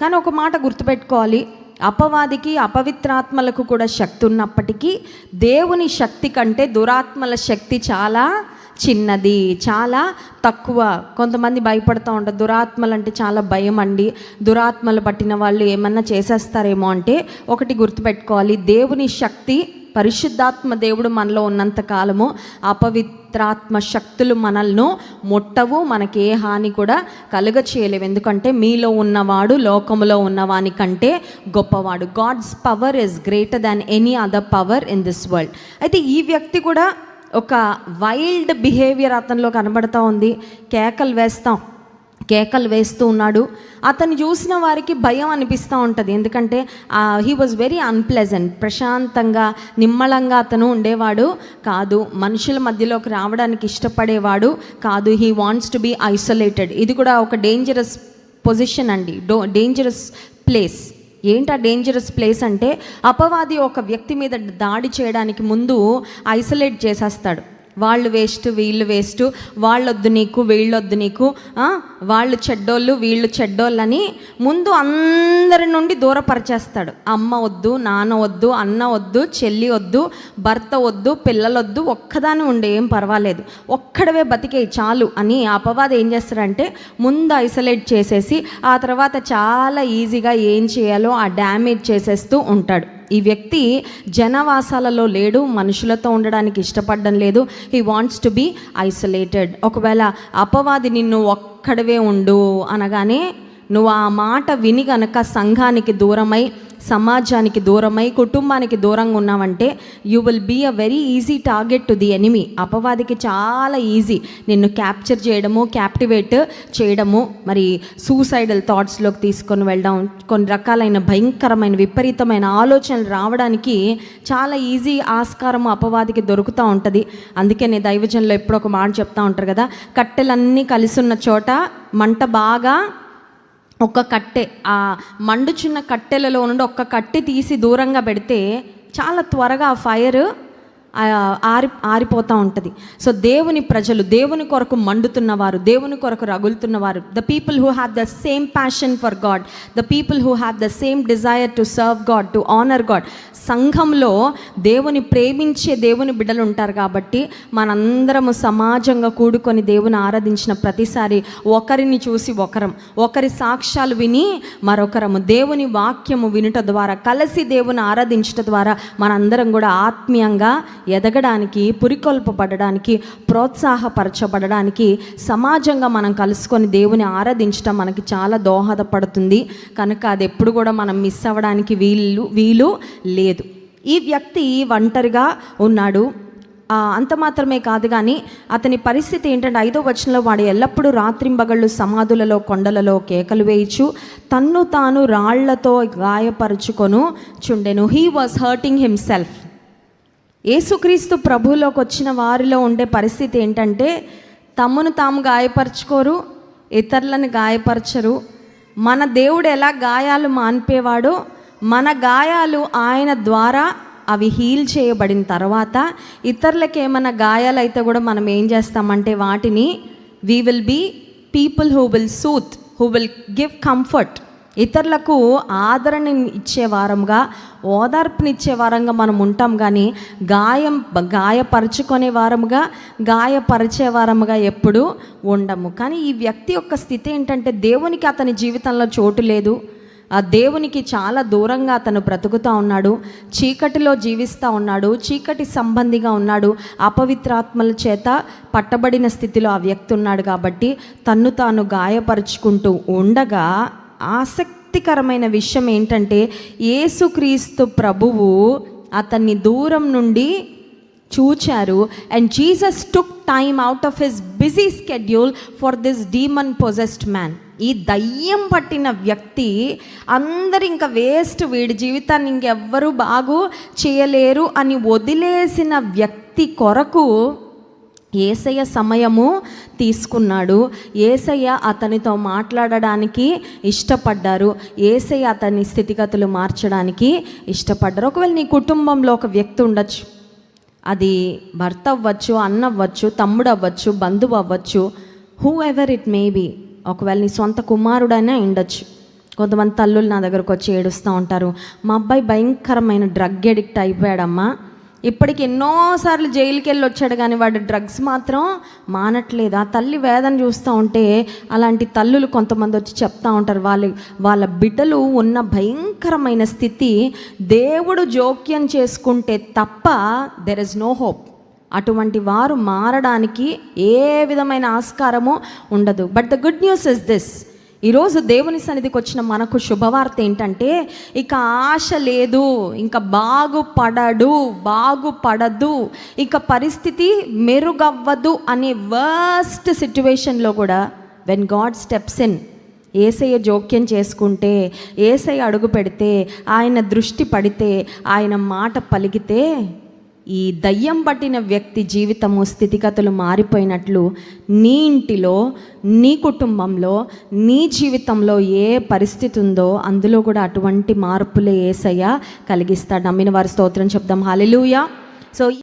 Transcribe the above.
కానీ ఒక మాట గుర్తుపెట్టుకోవాలి. అపవాదికి అపవిత్రాత్మలకు కూడా శక్తి ఉన్నప్పటికీ దేవుని శక్తి కంటే దురాత్మల శక్తి చాలా చిన్నది చాలా తక్కువ. కొంతమంది భయపడుతూ ఉంటారు. దురాత్మలు అంటే చాలా భయం అండి. దురాత్మలు పట్టిన వాళ్ళు ఏమన్నా చేసేస్తారేమో అంటే ఒకటి గుర్తుపెట్టుకోవాలి. దేవుని శక్తి పరిశుద్ధాత్మ దేవుడు మనలో ఉన్నంత కాలము అపవిత్రాత్మ శక్తులు మనల్ని ముట్టవు మనకి ఏ హాని కూడా కలుగ చేయలేవు ఎందుకంటే మీలో ఉన్నవాడు లోకములో ఉన్నవాని కంటే గొప్పవాడు. God's power is greater than any other power in this world అయితే ఈ వ్యక్తి కూడా ఒక వైల్డ్ బిహేవియర్ అతనిలో కనబడతా ఉంది. కేకలు వేస్తాం. కేకలు వేస్తూ ఉన్నాడు. అతను చూసిన వారికి భయం అనిపిస్తూ ఉంటుంది. ఎందుకంటే హీ వాజ్ వెరీ అన్ప్లెజెంట్ ప్రశాంతంగా నిమ్మళంగా అతను ఉండేవాడు కాదు. మనుషుల మధ్యలోకి రావడానికి ఇష్టపడేవాడు కాదు. He wants to be isolated ఇది కూడా ఒక డేంజరస్ పొజిషన్ అండి. డో డేంజరస్ ప్లేస్ ఏంటి ఆ డేంజరస్ ప్లేస్ అంటే అపవాది ఒక వ్యక్తి మీద దాడి చేయడానికి ముందు ఐసోలేట్ చేసేస్తాడు. వాళ్ళు వేస్ట్ వీళ్ళు వేస్ట్ వాళ్ళొద్దు నీకు వీళ్ళొద్దు నీకు వాళ్ళు చెడ్డోళ్ళు వీళ్ళు చెడ్డోళ్ళని ముందు అందరి నుండి దూరపరిచేస్తాడు. అమ్మ వద్దు నాన్న వద్దు అన్న వద్దు చెల్లి వద్దు భర్త వద్దు పిల్లలొద్దు ఒక్కదాని ఉండే ఏం పర్వాలేదు. ఒక్కడవే బతికే చాలు అని అపవాద ఏం చేస్తాడంటే ముందు ఐసోలేట్ చేసేసి ఆ తర్వాత చాలా ఈజీగా ఏం చేయాలో ఆ డ్యామేజ్ చేసేస్తూ ఉంటాడు. ఈ వ్యక్తి జనవాసాలలో లేడు మనుషులతో ఉండడానికి ఇష్టపడడం లేదు. He wants to be isolated ఒకవేళ అపవాది నిన్ను ఒక్కడవే ఉండు అనగానే నువ్వు ఆ మాట విని గనక సంఘానికి దూరమై సమాజానికి దూరమై కుటుంబానికి దూరంగా ఉన్నావంటే you will be a very easy target to the enemy అపవాదికి చాలా ఈజీ నిన్ను క్యాప్చర్ చేయడము క్యాప్టివేట్ చేయడము మరి సూసైడల్ థాట్స్లోకి తీసుకొని వెళ్ళడం కొన్ని రకాలైన భయంకరమైన విపరీతమైన ఆలోచనలు రావడానికి చాలా ఈజీ ఆస్కారం అపవాదికి దొరుకుతూ ఉంటుంది. అందుకే నేను దైవజన్లో ఎప్పుడో ఒక మాట చెప్తా ఉంటారు కదా కట్టెలన్నీ కలిసి ఉన్న చోట మంట బాగా ఒక్క కట్టె ఆ మండుచున్న కట్టెలలో నుండి ఒక్క కట్టె తీసి దూరంగా పెడితే చాలా త్వరగా ఆ ఫైర్ ఆరి ఆరిపోతూ ఉంటుంది. సో దేవుని ప్రజలు దేవుని కొరకు మండుతున్నవారు దేవుని కొరకు రగులుతున్నవారు the people who have the same passion for God the people who have the same desire to serve God to honour God సంఘంలో దేవుని ప్రేమించే దేవుని బిడ్డలు ఉంటారు కాబట్టి మనందరము సమాజంగా కూడుకొని దేవుని ఆరాధించిన ప్రతిసారి ఒకరిని చూసి ఒకరం ఒకరి సాక్ష్యాలు విని మరొకరము దేవుని వాక్యము వినుట ద్వారా కలిసి దేవుని ఆరాధించట ద్వారా మనందరం కూడా ఆత్మీయంగా ఎదగడానికి పురికొల్పబడడానికి ప్రోత్సాహపరచబడడానికి సమాజంగా మనం కలుసుకొని దేవుని ఆరాధించటం మనకి చాలా దోహదపడుతుంది. కనుక అది ఎప్పుడు కూడా మనం మిస్ అవ్వడానికి వీలు వీలు లేదు. ఈ వ్యక్తి ఒంటరిగా ఉన్నాడు. అంత మాత్రమే కాదు కానీ అతని పరిస్థితి ఏంటంటే ఐదో వచనంలో వాడు ఎల్లప్పుడూ రాత్రింబగళ్ళు సమాధులలో కొండలలో కేకలు వేయచ్చు తన్ను తాను రాళ్ళతో గాయపరుచుకొను చుండెను he was hurting himself Yesu Kristu ప్రభువులోకి వచ్చిన వారిలో ఉండే పరిస్థితి ఏంటంటే తమను తాము గాయపరచుకోరు ఇతరులను గాయపరచరు. మన దేవుడు ఎలా గాయాలు మాన్పేవాడో మన గాయాలు ఆయన ద్వారా అవి హీల్ చేయబడిన తర్వాత ఇతరులకు ఏమైనా గాయాలు అయితే కూడా మనం ఏం చేస్తామంటే వాటిని we will be people who will soothe who will give comfort ఇతరులకు ఆదరణ ఇచ్చే వారంగా ఓదార్పునిచ్చే వారంగా మనం ఉంటాం కానీ గాయం గాయపరుచుకునే వారముగా గాయపరిచే వారముగా ఎప్పుడు ఉండము. కానీ ఈ వ్యక్తి యొక్క స్థితి ఏంటంటే దేవునికి అతని జీవితంలో చోటు లేదు. ఆ దేవునికి చాలా దూరంగా అతను బ్రతుకుతూ ఉన్నాడు చీకటిలో జీవిస్తూ ఉన్నాడు చీకటి సంబంధిగా ఉన్నాడు అపవిత్రాత్మల చేత పట్టబడిన స్థితిలో ఆ వ్యక్తి ఉన్నాడు కాబట్టి తన్ను తాను గాయపరుచుకుంటూ ఉండగా ఆసక్తికరమైన విషయం ఏంటంటే యేసుక్రీస్తు ప్రభువు అతన్ని దూరం నుండి చూచారు and Jesus took time out of his busy schedule for this demon possessed man ఈ దయ్యం పట్టిన వ్యక్తి అందరు ఇంకా వేస్ట్ వీడి జీవితాన్ని ఇంకెవ్వరూ బాగు చేయలేరు అని వదిలేసిన వ్యక్తి కొరకు ఏసయ్య సమయము తీసుకున్నాడు. ఏసయ్య అతనితో మాట్లాడడానికి ఇష్టపడ్డారు. ఏసయ్య అతని స్థితిగతులు మార్చడానికి ఇష్టపడ్డారు. ఒకవేళ నీ కుటుంబంలో ఒక వ్యక్తి ఉండొచ్చు అది భర్త అవ్వచ్చు అన్న అవ్వచ్చు తమ్ముడు అవ్వచ్చు బంధువు అవ్వచ్చు whoever it may be ఒకవేళ నీ సొంత కుమారుడైనా ఉండొచ్చు. కొంతమంది తల్లులు నా దగ్గరకు వచ్చి ఏడుస్తూ ఉంటారు. మా అబ్బాయి భయంకరమైన డ్రగ్ ఎడిక్ట్ అయిపోయాడమ్మా. ఇప్పటికి ఎన్నోసార్లు జైలుకి వెళ్ళి వచ్చాడు కానీ వాడు డ్రగ్స్ మాత్రం మానట్లేదు. ఆ తల్లి వేదన చూస్తూ ఉంటే అలాంటి తల్లులు కొంతమంది వచ్చి చెప్తా ఉంటారు. వాళ్ళ వాళ్ళ బిడ్డలు ఉన్న భయంకరమైన స్థితి దేవుడు జోక్యం చేసుకుంటే తప్ప దెర్ ఇస్ నో హోప్ అటువంటి వారు మారడానికి ఏ విధమైన ఆస్కారము ఉండదు. But the good news is this ఈరోజు దేవుని సన్నిధికి వచ్చిన మనకు శుభవార్త ఏంటంటే ఇక ఆశ లేదు ఇంకా బాగుపడడు బాగుపడదు ఇక పరిస్థితి మెరుగవ్వదు అనే వర్స్ట్ సిచ్యువేషన్లో కూడా when God steps in Yesayya జోక్యం చేసుకుంటే ఏసయ్య అడుగు పెడితే ఆయన దృష్టి పడితే ఆయన మాట పలికితే ఈ దయ్యం పట్టిన వ్యక్తి జీవితము స్థితిగతులు మారిపోయినట్లు నీ ఇంటిలో నీ కుటుంబంలో నీ జీవితంలో ఏ పరిస్థితి ఉందో అందులో కూడా అటువంటి మార్పులే ఏసయ్య కలిగిస్తాడు. నమ్మిన వారి స్తోత్రం చెప్దాం. Hallelujah so